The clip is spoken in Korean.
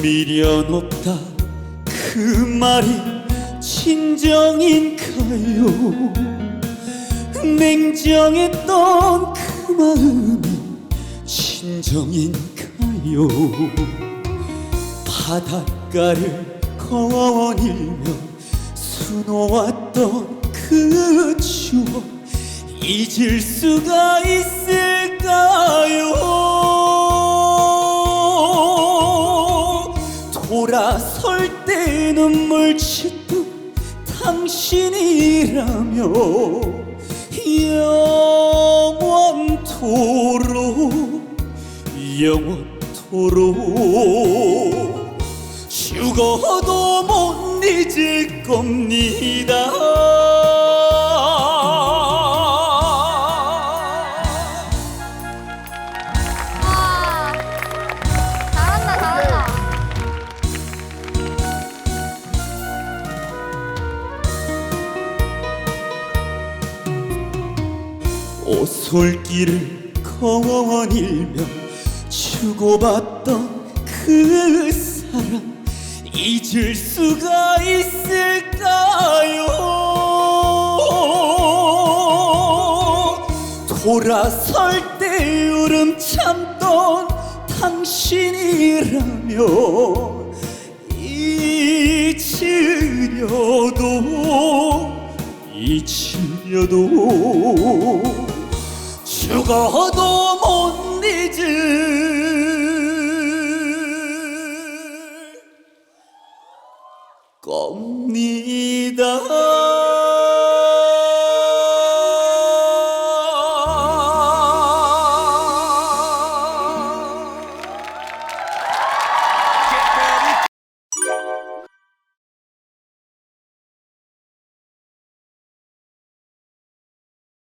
미련 없다 그 말이 진정인가요. 냉정했던 그 마음이 진정인가요. 바닷가를 거닐며 수놓았던 그 추억 잊을 수가 있을까요 돌아설 때 눈물 짓던 당신이라며 영원토록 영원토록 죽어도 못 잊을 겁니다. 오솔길을 거닐며 주고받던 그 사랑 잊을 수가 있을까요? 돌아설 때 울음 참던 당신이라며 잊으려도 잊으려도 죽어도 못 잊을 겁니다.